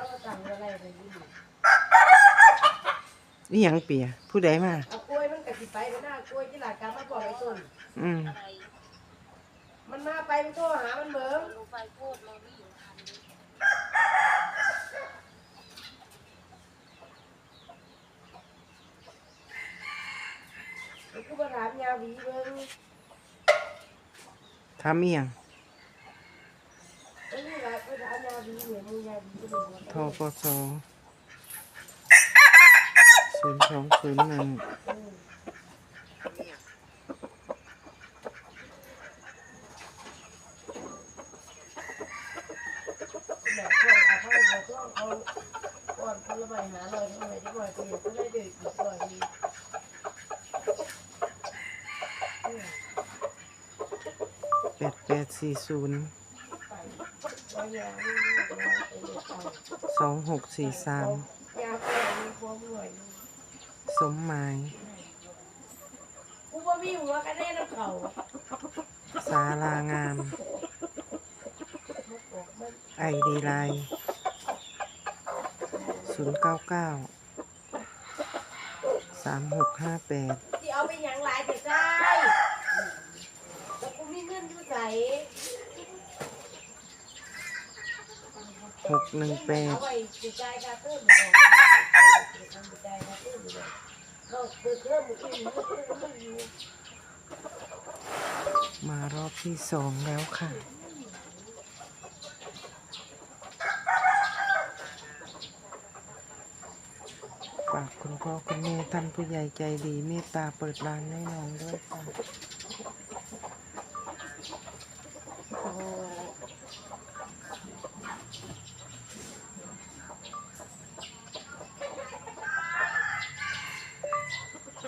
แล้วก็สั่งอะไรไปยี่นี่หยังเปียผู้ใดมาเอากล้วยมันกะสิไปก็น่ากล้วยที่หลักการมาบอกไอ้ต้น อืมมันมาไปมันโทรหามันเบิ่งลงไฟโคตรเราไม่อยู่ทันมันกูมาถามยาหวีเบิ่งทำอีหยังไอ้นี่ล่ะไปถามยาหวีเนี่ยมึงยาหวีก็เลย ทปสศูนย์สองศูนย์หนึ่งแบบช่วยเอาเข้าไปช่วงเขาก่อนคนละใบหาลอยเท่าไหร่ที่บ่อยเปลี่ยนก็ได้เลยแปดแปดสี่ศูนย์ สองหกสี่สามยาแก้มีความรวยสมหมายกูว่ามีหัวกันแน่น้ำเขาสาลางาม ไอดีไลน์ศูนย์เก้าเก้าสามหกห้าแปดที่เอาไปยังหลายแต่ใจแล้วกูมีเงินอยู่ใส่ หกหนึ่งแปดมารออื่นมืออื่นมืออื่นมารอบที่สองแล้วค่ะฝากคุณพ่อคุณแม่ท่านผู้ใหญ่ใจดีเมตตาเปิดร้านให้น้องด้วยค่ะ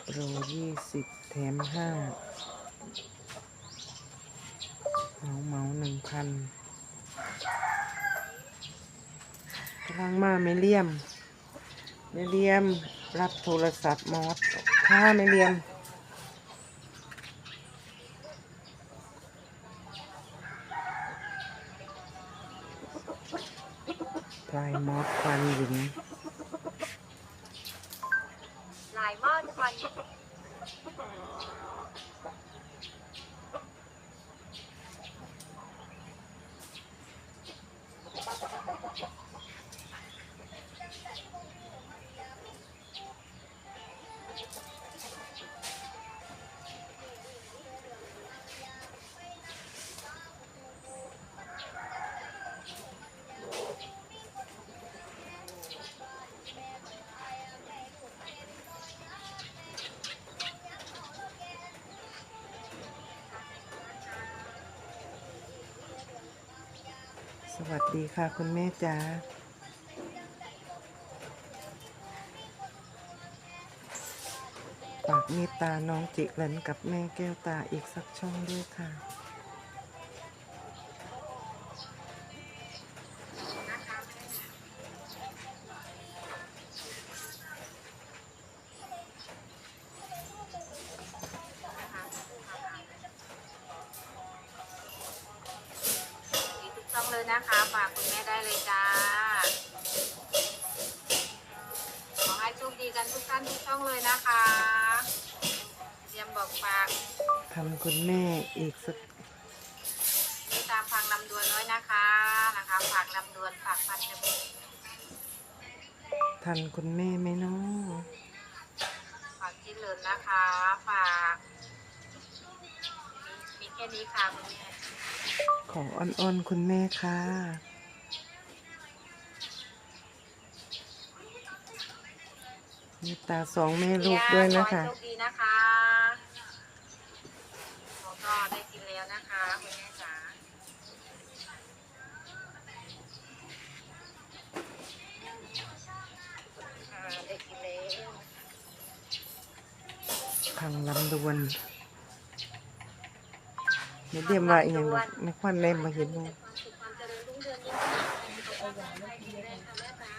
โปรยี่สิบแถมห้าเหมาเหมาหนึ่งพันกำลังมาไม่เลี่ยม ไม่เลี่ยม รับ โทรศัพท์มอสค่าไม่เลี่ยมลายมอสควันหญิงลายมอสควัน วัสดีค่ะคุณแม่จ๋าฝากเมตตาน้องจิรันกับแม่แก้วตาอีกสักช่องด้วยค่ะ คุณแม่ไหมเนาะฝากที่เลินนะคะฝากมีมีแค่นี้ค่ะคุณแม่ขออ้อนๆคุณแม่ค่ะ มีตาสองแม่ลูกด้วยนะคะขอให้โชคดีนะคะเราก็ได้กินแล้วนะคะคุณแม่จ๋าอ่าได้กินแล้ว ทางลำดวนไม่เรียมว่าอีกอย่างไม่ควันเล่มมาเห็นว่าความสุขความเจริญรุ่งเรืองยิ่งขึ้นไปให้ดีแรงค่ะแม่จ๋า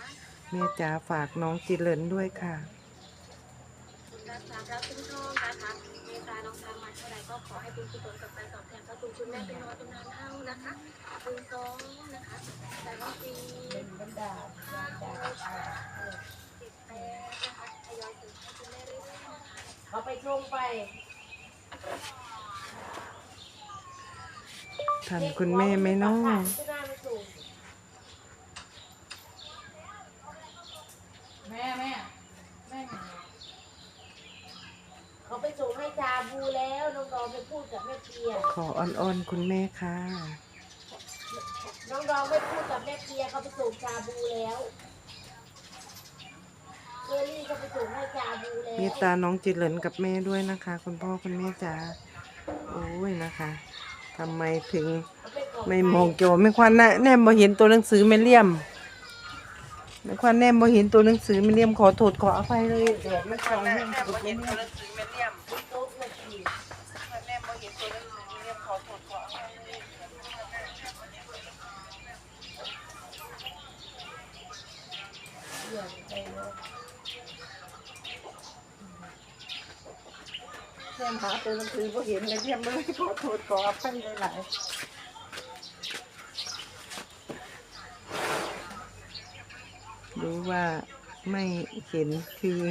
แม่จ๋าฝากน้องจิเลินด้วยค่ะ เขาไปชงไปทันคุณแม่ไหมเนาะแม่แม่แม่เขาไปส่งให้จาบูแล้วน้องดอมไปพูดกับแม่เพียขออ่อนๆคุณแม่ค่ะ น้องดอมไปพูดกับแม่เพียเขาไปส่งจาบูแล้วเค อรี่เขาไปส่งให้จาบูแล้วเมตตาน้องจิตเหลินกับแม่ด้วยนะคะ คุณพ่อคุณแม่จ๋าโอ้ยนะคะทำไมถึงเขาปขไม่มองจอไม่ควันนะแนมบ่เห็นตัวหนังสือไม่เลี่ยมไม่ควันแนมบ่เห็นตัวหนังสือไม่เลี่ยมขอโทษขออภัยเลยแดดมันส่องแนมบ่เห็นตัวหนังสือไม่เลี่ยม โต๊ะนาที แนมบ่เห็นตัวหนังสือไม่เลี่ยมขอโทษขออภัยเลย เรื่องไปเนาะ แนมหาตัวหนังสือบ่เห็นเลยเลี่ยมเลยขอโทษขออภัยหลายๆรู้ว่าไม่เห็นคือ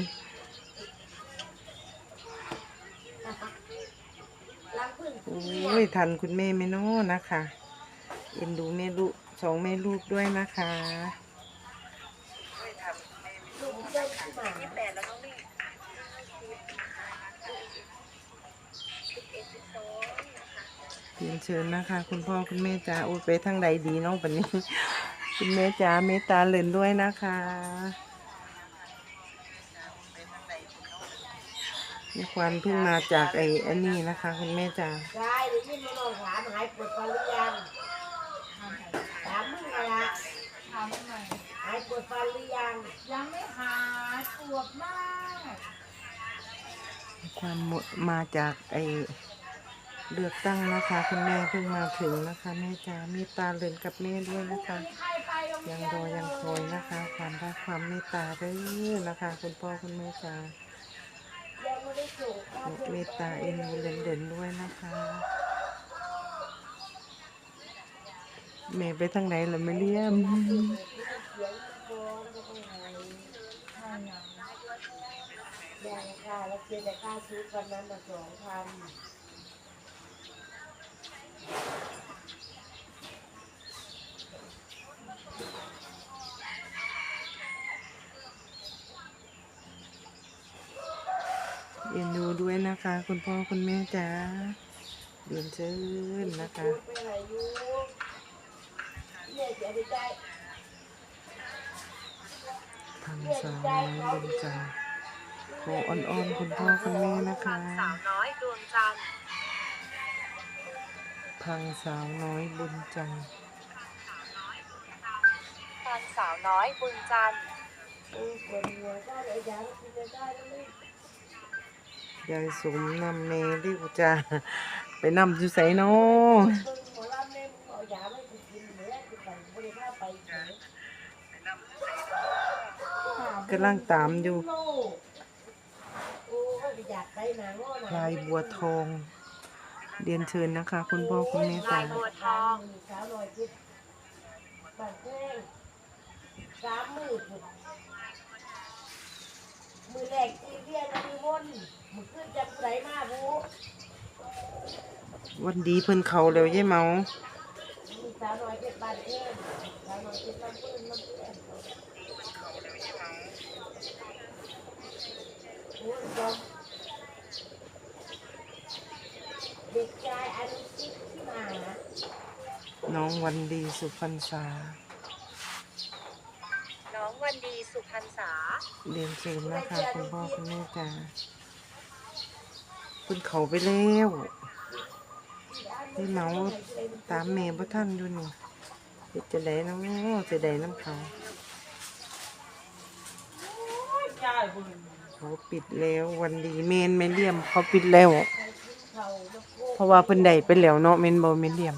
โอ้ยทันคุณแม่ไหม่น้อนะคะ เอ็นดูแม่ลูกสองแม่ลูกด้วยนะคะ ลูกเจ้าขึ้นมา แปดแล้วน้องนี่สิบเอ็ดสิบสองนะคะ เรียนเชิญนะคะ คุณพ่อคุณแม่จ๋าโอ้ยไปทางใดดีเน้องปันนี้ คุณแม่จ๋าเมตตาเล่นด้วยนะคะมีควันเพิ่งมาจากไอ้อันนี้นะคะ คุณแม่จ๋าใช่เดี๋ยวนี้มาลองถามหายปวดฟันหรือยังถามมึงอะไรถามหน่อยหายปวดฟันหรือยัง ยังไม่หายปวดมากความหมดมาจากไอ้ เลือกตั้งนะคะ คุณแม่เพิ่งมาถึงนะคะ แม่จ๋าเมตตาเล่นกับแม่ด้วยนะคะ ยังรอยังคอยนะคะ ความรักความเมตตาเด้อนะคะ คุณพ่อคุณแม่จ๋ายังไม่ได้ส่งค่าเมตตาเอ็นดูเด่นๆด้วยนะคะ แม่ไปทางไหนล่ะไม่เลี่ยมเสียงค่ะแล้วเสียแต่ค่าชุดวันนั้นมาสองพัน ด้วยนะคะ คุณพ่อคุณแม่จ๋าเรียนเชิญนะคะชุดไปไหนอยูเนี่ยเสียไปใจทาวน้อยบุญจันทร์ขออ่อนๆคุณพ่อคุณแม่นะคะสาวน้อยดวงจันทร์พังสาวน้อยบุญจันทร์ตอนสาวน้อยบุญจันทร์ ยอยากกินจะได้แล้วไม่ยายสมนำเมริวจ้าไปนำอยู่ไสเนาะเบิ่งหมอลำเนี่ยเอายาไม่ไปกินเหลือกินไปบริภาพไปเฉยกำลังตามอยู่โลกโอ้ยอยากได้หนังว่าหนังพลายบัวทอง เรียนเชิญนะคะ คุณพ่อคุณแม่จ๋าบัวทองสาวลอยพิษบันแท่งสามมือพุ่นมือแรกที่เรียนมือวนมือขึ้น จากไหนมาบูวันดีเพิ่นเขาแล้วยายเมามีสาวลอยพิษบันแท่งสาวลอยพิษบันเพื่อนน้ำเพื่อนโอ้ยจอมเด็กชายอายุสิบที่มาน้องวันดีสุพรรษา น้องวันดีสุพรรษาเรียนเชิญนะคะคุณพ่อคุณแม่จ๋าเพิ่นเขาไปแล้วยายเมาตามแม่บ่ทันอยู่นี่เฮ็ดจะได้นาะจะได้น้ำเขาเขาปิดแล้ววันดีเมนไม่เลี่ยม เขาปิดแล้ว เพราะว่าเพิ่นได้ไปแล้วเนาะเมนโบเมนเลี่ยม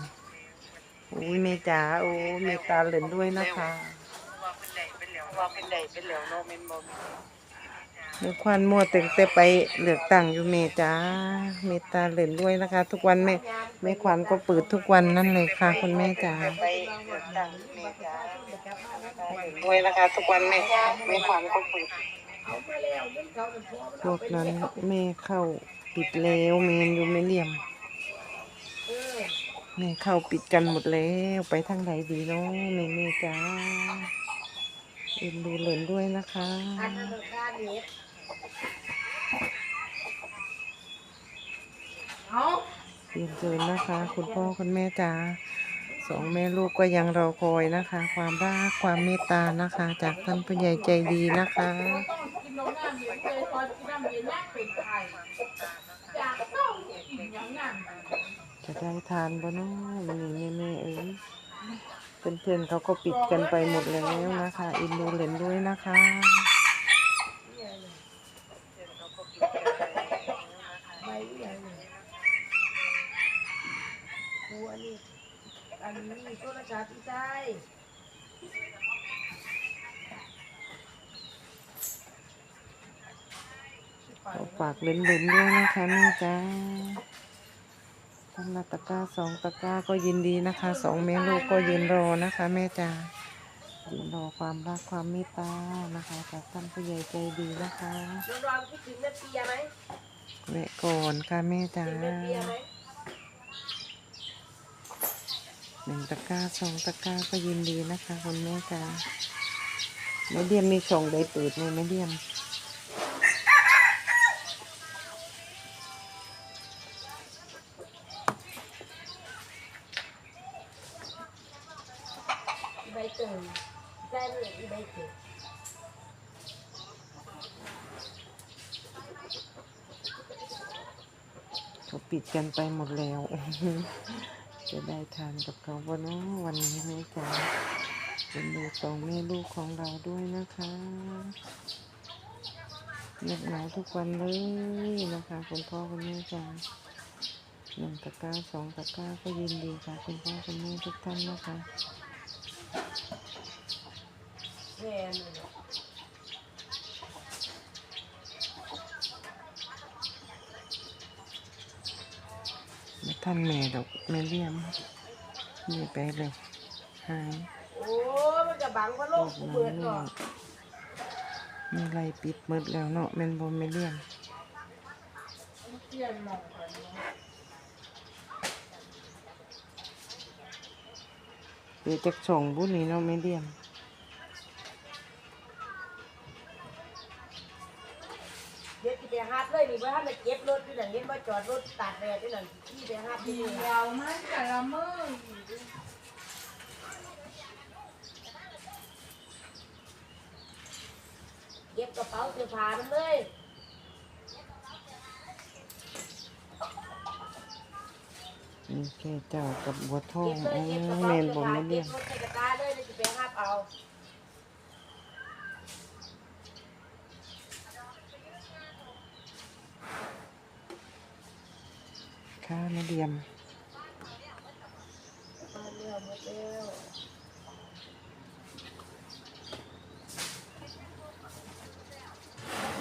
โอ้ยแม่จ๋าโอ้แม่ตาเหลินด้วยนะคะว่าเพิ่นได้ไปแล้วว่าเพิ่นได้ไปแล้วเนาะเมนบ่ เดี๋ยวควันมัวแต่แต่ไปเลือกตั้งอยู่เมจ้าเมตตาเหล่นด้วยนะคะ ทุกวันแม่แม่ควันก็เปิดทุกวันนั่นเลยค่ะคุณแม่จ๋าไปเลือกตั้งเมจ้าด้วยนะคะทุกวันแม่แม่ควันก็เปิดเอาไปแล้วเงินเขาเป็นพ่อมันพเอาวกไปนั้นแล้วแม่เข้าปิดแล้วเมนอยู่ไม่เหลี่ยมเออแม่เข้าปิดกันหมดแล้วไปทางไหนดีเนาะแม่แม่จ้าเอ็นดูเหลินด้วยนะคะอันนั้นค่า เรียนเชิญนะคะ คุณพ่อคุณแม่จ๋าสองแม่ลูกก็ยังรอคอยนะคะ ความรักความเมตตานะคะ จากท่านผู้ใหญ่ใจดีนะคะต้องกินน้ำน้ำเย็นเลยพอกินน้ำเย็นแม่เป็นไข่อยางกินอย่างนั้นจะได้ทานบ่เนาะวันนี้แม่แม่เอ้ยเพื่อนๆเขาก็ปิดกันไปหมดแล้วนะคะ อินดูเหลนด้วยนะคะ ใบใหญ่เลยกูอันนี้ อันนี้โทรศัพท์ที่ใต้ก็ฝากเล่นๆด้วยนะคะแม่จ้าทำนาตะกร้าสองตะกร้าก็ยินดีนะคะสองแม่ลูกก็ยืนรอนะคะ แม่จ้ายืนรอความรักความเมตตานะคะจากท่านผู้ใหญ่ใจดีนะคะน้องรองคิดถึงแม่เปียไหมแวะก่อนค่ะแม่จ้า ถึงแม่เปียไหม หนึ่งตะกร้าสองตะกร้าก็ยินดีนะคะคุณแม่จ้าแม่เดียมมีส่งได้เปิดไหมแม่เดียมใบเตยได้เลยอีใบเตยเขาปิดกันไปหมดแล้ว จะได้ทานกับเขาบ่เนะวันนี้แม่จ๋าเป็นดูสองแม่ลูกของเราด้วยนะคะเงียบเหงาทุกวันเลยนะคะคุณพ่อคุณแม่จ๋าหนึ่งตะกร้าสองตะกร้าก็ยินดีค่ะ คุณพ่อคุณแม่ทุกท่านนะคะ แม่นี่แหละ ไม่ ท่านแม่ดอกแม่เลี้ยมนี่ไปเลยหายโอ้มันจะบังพัดลกเปิดเนาะมีไรปิดหมืดแล้วเนาะแม่นบ่แม่เลี้ยมเปลี่ยมเนาะเดี๋ยวจะส่งบุญนี้เนาะแม่เลี้ยม เดี๋ยวสิไปหาดเลยนี่ว่าท่านจะเก็บรถที่นั่นเห็นว่าจอดรถตัดเลยที่นั่นที่ไปหาดที่เดีนี่ยวมันแต่ละมือเก็บกระเป๋าเสื้อผ้ามันเลยนี่แค่เจ้ากับบัวทอเก็งบเลยโอ้เก็บกระแม่เป๋านเสื้อผ้าบ่แม่เก็เลี้ยบมรถใส่กระตาเลยเดี๋ยวสิไปหาดเอา ค่ะแม่เลี้ยมมาเร็วหมดแล้ว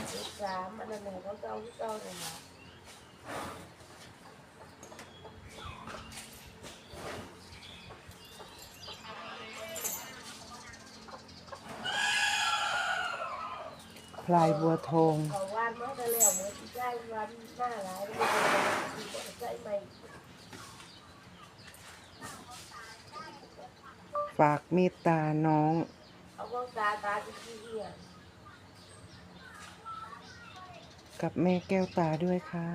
เลขสามอันหนึ่งเขาเก้าเก้าเลยนะพลายบัวทองาวานมาแล้วเหมือนที่ใกล้วันหน้าหลายไม่ได้ที่ก็ใส่ใหม่ฝากเมตตาน้อง เอาพวกตาตาที่ขี้เหี้ยกับแม่แก้วตาด้วยค่ะ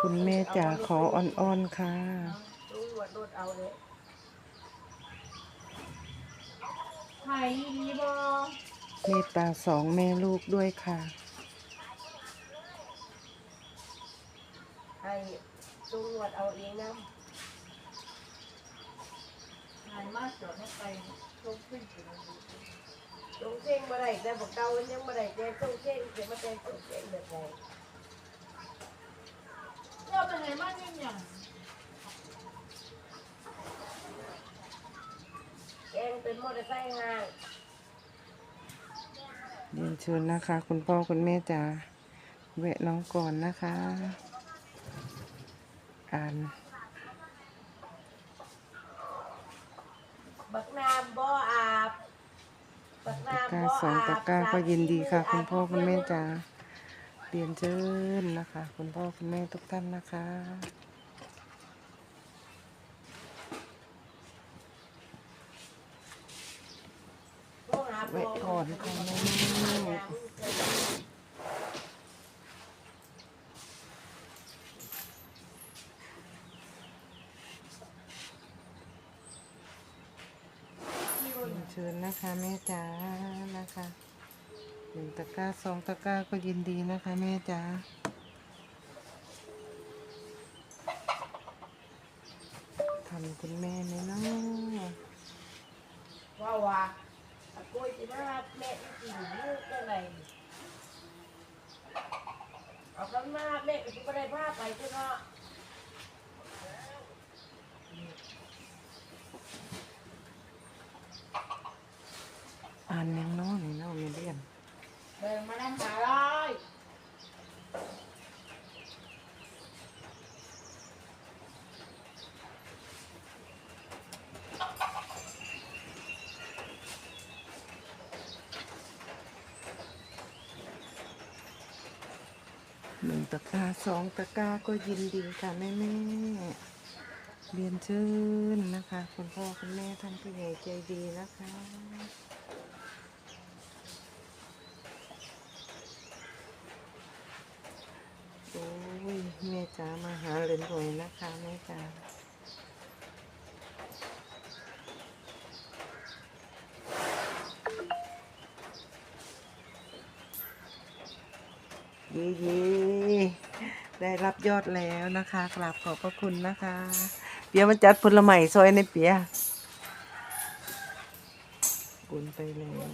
คุณแม่จ๋าขออ่อนๆค่ะ รู้ว่ารถเอาเลย ไข่ดีบ่เมตตาสองแม่ลูกด้วยค่ะให้รู้ว่าเอาเองนะไข่มาจอดให้ไปชมขึ้นถึงลงเส้นมาได้แต่บอกเก่ามันยังมาได้แต่ต้องเส้นเสียมาแต่ต้องเส้นแบบไหนเราไปไหนมาเนี่ยอย่าง แกงเตเป็นมอเตอร์ไซค์ห้างเรียนเชิญนะคะ คุณพ่อคุณแม่จ๋าแวะน้องก่อนนะคะ อ่านบักน้ำบ่อาบบักตะน้ำกร้าบ่สองอาบตะกร้าก็ยินดีค่ะสาคุณพ่อคุณแม่อาบจ๋าเรียนเชิญนะคะ คุณพ่อคุณแม่ทุกท่านนะคะ แวะก่อนค่ะแม่เรียนเชิญนะคะแม่จ๋านะคะหนึ่งตะกร้าสองตะกร้าก็ยินดีนะคะแม่จ๋าทำคุณแม่ไหมเนาะว่าว โกยสิมาแม่อีกินลูกจังไรเอากันมาแม่ก็สิบ่ได้พาไปเจ้าเนาะอ่านยังน้อนี่เนาะไม่เรียนเบิ่งมาได้หาร้อย หนึ่งตะกร้าสองตะกร้าก็ยินดีค่ะแม่แม่เรียนเชิญนะคะ คุณพ่อคุณแม่ท่านผู้ใหญ่ใจดีนะคะโอ้ยแม่จ๋ามาหาเรนหน่อยนะคะแม่จ๋าเย่เย่ได้รับ ยอดแล้วนะคะกราบขอบพระคุณนะคะ เปียมาจัดผลไม้ซอยในเปียบุญไปแล้ว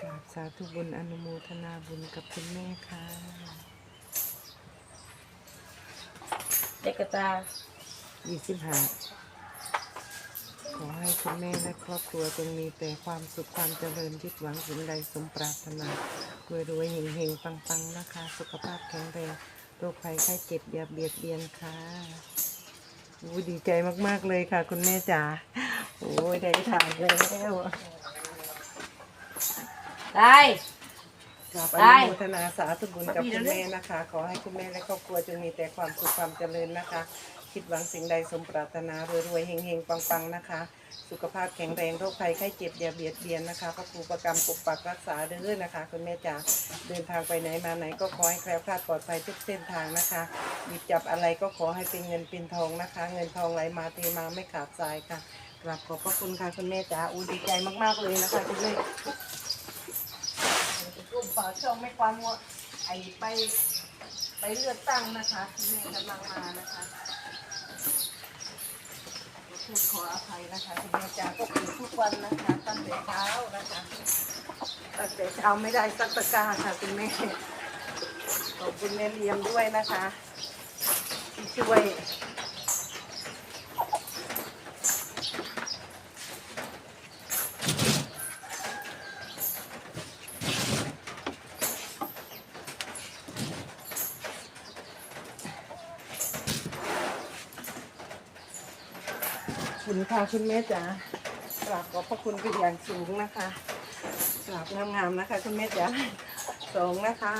กราบสาธุบุญอนุโมทนาบุญกับคุณแม่ค่ะเด็กกระตายี่สิบห้า ขอให้คุณแม่และครอบครัวจงมีแต่ความสุขความเจริญยึดหวังสิ่งใดสมปรารถนารวยรวยๆเฮงเฮงปังปังๆนะคะ สุขภาพแข็งแรงโรคภัยไข้เจ็บอย่าเบียดเบียนค่ะอู้ดีใจมากๆเลยค่ะ คุณแม่จ๋าโอ้ยได้ถ่ายแล้วได้ กราบอได้นุโมทนาสาธุบุญกับคุณแม่นะคะ ขอให้คุณแม่และครอบครัวจงมีแต่ความสุขความเจริญนะคะ คิดหวังสิ่งใดสมปรารถนารวยรวยๆเฮงเฮงปังปังๆนะคะ สุขภาพแข็งแรงโรคภัยไข้เจ็บอย่าเบียดเบียนนะคะพระครูประกรรมปกปักรักษาเด้อนะคะคุณแม่จ๋าเดินทางไปไหนมาไหนก็ขอให้แคล้วคลาดปลอดภัยทุกเส้นทางนะคะหยิบจับอะไรก็ขอให้เป็นเงินเป็นทองนะคะ เงินทองไหลมาเทมาไม่ขาดสายค่ะกราบขอบพระคุณค่ะคุณแม่จ๋าอูดีใจมากๆเลยนะคะคุณแม่กลุ่มฝากช่องไม่ความว่าไอไปไปเลือกตั้งนะคะที่แม่กำลังมานะคะ ขอโทษขออภัยนะคะคุณแม่จ๋าก็คือทุกวันนะคะตั้งแต่เช้านะคะตั้งแต่เช้าไม่ได้สักตะกร้าค่ะคุณแม่ขอบคุณแม่เลี้ยงด้วยนะคะที่ช่วย คุณค่ะคุณแม่จ๋ากราบขอบพระคุณเป็นอย่างสูงนะคะกราบงามๆนะคะ คุณแม่จ๋าสองนะคะ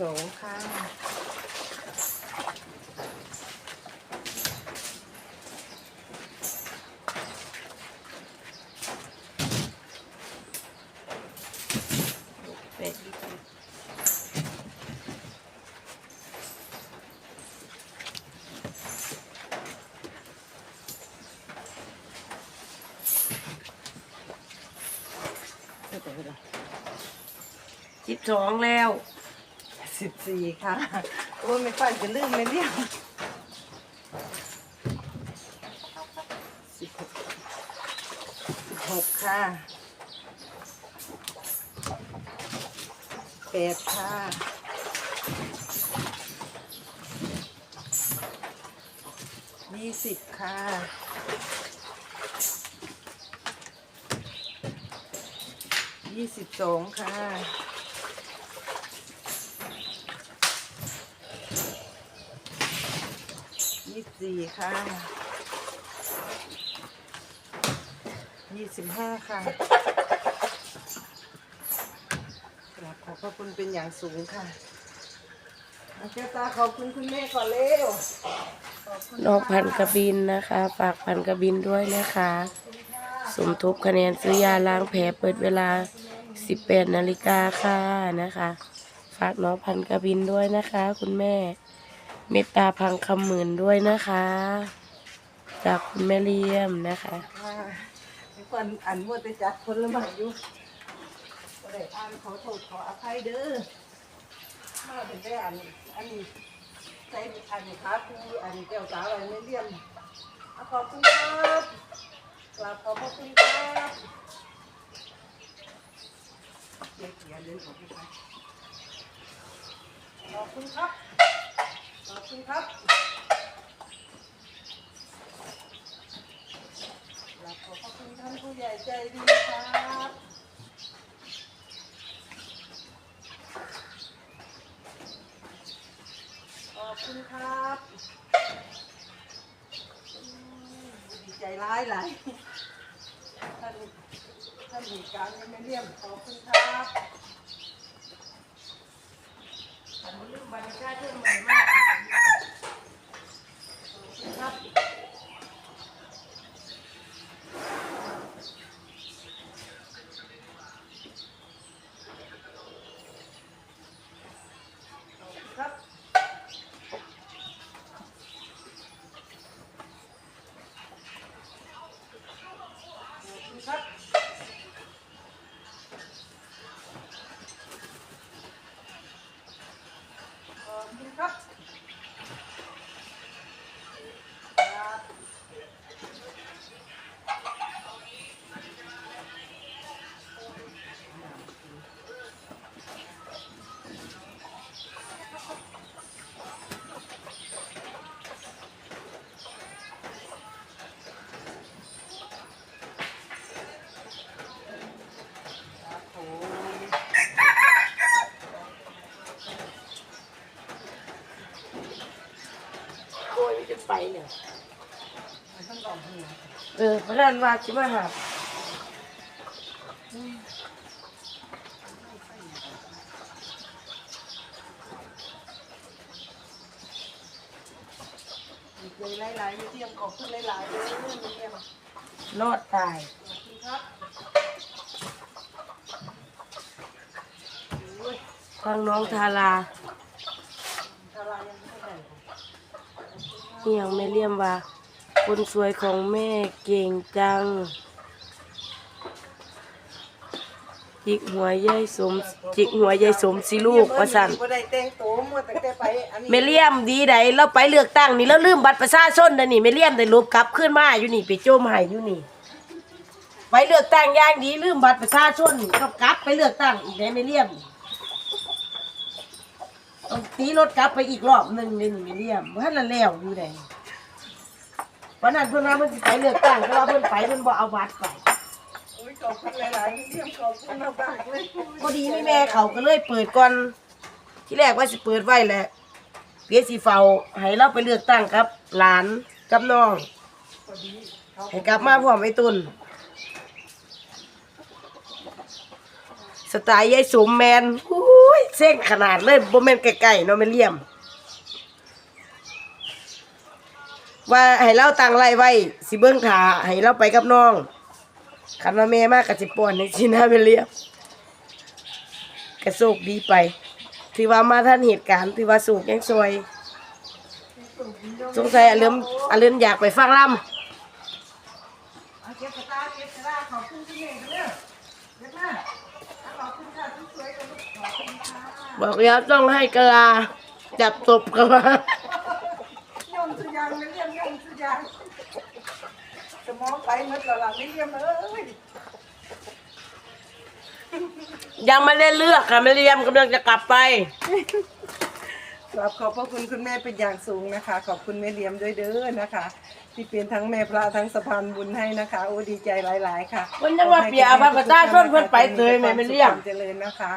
สองค่ะสิบสองแล้ว สิบสี่ค่ะโอ้ยไม่ฝันจะลืมไม่เรียกสิบหกสิบหกค่ะแปดค่ะยี่สิบค่ะยี่สิบสองค่ะ สี่ค่ะยี่สิบห้าค่ะกราบขอบพระคุณเป็นอย่างสูงค่ะอาเจตาขอบคุณคุณแม่ก่อนเร็วนอกพันกระบินนะคะ ฝากพันกระบินด้วยนะคะ สมทบคะแนนซื้อยาล้างแผลเปิดเวลา 18นาฬิกาค่ะนะคะ ฝากน้องพันกระบินด้วยนะคะ คุณแม่ เมตตาพังคำหมื่นด้วยนะคะ จากคุณแม่เลี่ยมนะคะค่ะมีคนอันมัวแต่จัดคนละหมาอยู่ก็ได้อ่านขอโทษขออภัยเด้อมาเป็นได้อันอันนี้ใส่อันขาคูอันแก้วตาอะไรไม่เลี่ยมอขอบคุณครับกราบขอบคุณครับเดี๋ยเขียนเดินขอบคุณครับขอบคุณครับ ขอบคุณครับกราบขอบพระคุณท่านผู้ใหญ่ใจดีครับขอบคุณครับดีใจร้ายหลายท่านท่านเหตุการณ์ยังไม่เลี่ยมขอบคุณครับอันนี้บรรยากาศเรื่องใหม่มาก ขอบคุณครับ ขอบคุณครับ ขอบคุณครับ ขอบคุณครับครับ ครับผม โอ้ยจะไปเนี่ย มันต้องบอกหัว เออพระนันว่าชิมาหาดีใจหลายๆไม่เทียมขอบคุณหลายๆเลยไม่เทียมรอดตายขอบคุณครับโอ้ยทางน้องทาราทารายังไม่ได้ค่ะนี่ยังไม่เลี่ยมว่า คนสวยของแม่เก่งจังจิกหัวยายสมจิกหัวยายสมสิลูกว่าสั่นบ่ได้แต่งตัวมัวแต่แต่ไปอันนี้เมเลียมดีไดเราไปเลือกตั้งนี่แล้วลืมบัตรประชาชนเด้อนี่เมเลียมได้ลบกลับขึ้นมาอยู่นี่ไปโจมให้อยู่นี่ ไปเลือกตั้งอย่างดีลืมบัตรประชาชนก็กลับไปเลือกตั้งอีกได้เมเลียมต้องตีรถกลับไปอีกรอบหนึ่งเลยนี่เมเลียมว่านั่นแล้วอยู่ไหน วันนั้นเพิ่นว่าเพิ่นสิไปเลือกตั้งแต่ว่าเพิ่นไปเพิ่นบ่เอาบัตรไปโอ้ยขอบคุณหลายๆไม่เทียมขอบคุณมากๆเลยพอดีมีแม่เขาก็เลยเปิดก่อนที่แรกว่าสิเปิดไว้แหละเพียสิเฝ้าให้เราไปเลือกตั้งครับ หลานกับน้องพอดีเขาให้กลับมาพร้อมไอ้ตุนสไตล์ยายสมแมนอุ้ยเส้นขนาดเลยบ่แม่นไก่ๆเนาะแม่นเลี่ยม ว่าให้เล่าตังไรไว้ สิเบิ้งขาให้เล่าไปกับน้องคันว่าแม่มากกับสิปอนในชินาเบเลียกระโศกดีไป ถือว่ามาท่านเหตุการณ์ถือว่าสูกยังซวยสงสัยอเลื่อมอเลิมอยากไปฟังร่ำบอกแล้วต้องให้กะลาจับตบกะลา อมสุดยางสมองไปหมดแล้วล่ะไม่เลี่ยมเอ้ยยังไม่ได้เลือกค่ะไม่เรียมกำลังจะกลับไป กราบขอบพระคุณคุณแม่เป็นอย่างสูงนะคะ ขอบคุณแม่เลี้ยมด้วยเด้อนะคะ ที่เป็นทั้งแม่พระทั้งสะพานบุญให้นะคะ โอ้ดีใจหลาย ๆ ค่ะมันยังว่าเปียพระประธานส้นเพิ่นไปเตยแม่ไม่เลี่ยมเจริญนะคะ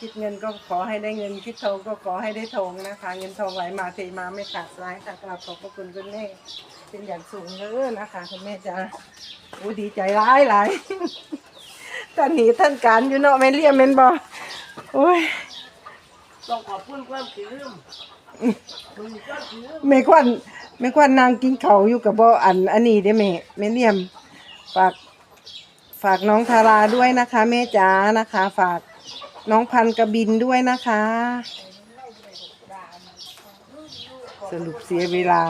คิดเงินก็ขอให้ได้เงิน คิดทองก็ขอให้ได้ทองนะคะ เงินทองไหลมาเทมาไม่ขาดสายค่ะกราบขอบพระคุณคุณแม่เป็นอย่างสูงเด้อนะคะคุณแม่จ้าโอ้ดีใจหลายหลายท่านหนีท่านการอยู่เนาะแม่เลี่ยมแม่นบ่โอ้ยต้องขอบคุณความคิดลืมแม่ควันแม่ควันนางกินเขาวอยู่กับบ่อันอันนี้เด้แม่แม่เลี่ยมฝากฝากน้องทาราด้วยนะคะแม่จ๋านะคะ ฝาก น้องพันธุ์กระบินด้วยนะคะ สรุปเสียเวลา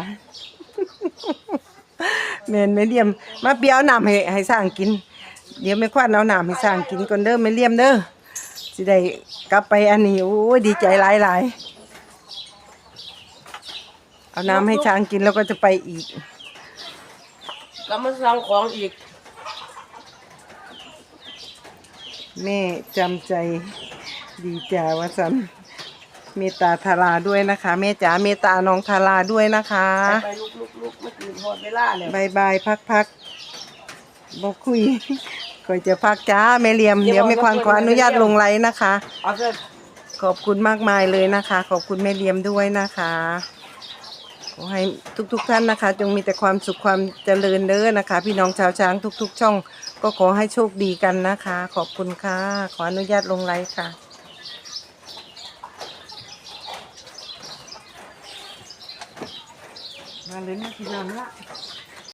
แม่นแม่เลี่ยม มาเปียวน้ำให้ให้สร้างกิน เดี๋ยวแม่ควันเอาน้ำให้สร้างกินก่อนเด้อแม่เลี่ยมเด้อสิได้กลับไปอันนี้โอ้ยดีใจหลายหลายๆเอาน้ำให้ช้างกินแล้วก็จะไปอีก ก็มาสั่งของอีก แม่จำใจดีจ่าว่าสันเมตตาทาราด้วยนะคะ แม่จ๋าเมตตาน้องทาราด้วยนะคะไปลุกลุกลุกไม่ตื่นหมดเวลาเลยบายบายพักพักบอกคุยก่อยจะพักจ้าแม่เหลียมเดี๋ยวไม่ควานขออนุญาตลงไลน์นะคะ เอาเถอะขอบคุณมากมายเลยนะคะ ขอบคุณแม่เหลียมด้วยนะคะขอให้ทุกๆท่านนะคะ จงมีแต่ความสุขความเจริญเด้อนะคะ พี่น้องชาวช้างทุก ๆ ช่อง ก็ขอให้โชคดีกันนะคะ ขอบคุณค่ะ ขออนุญาตลงไลค์ค่ะมาเลยนะพี่น้องละ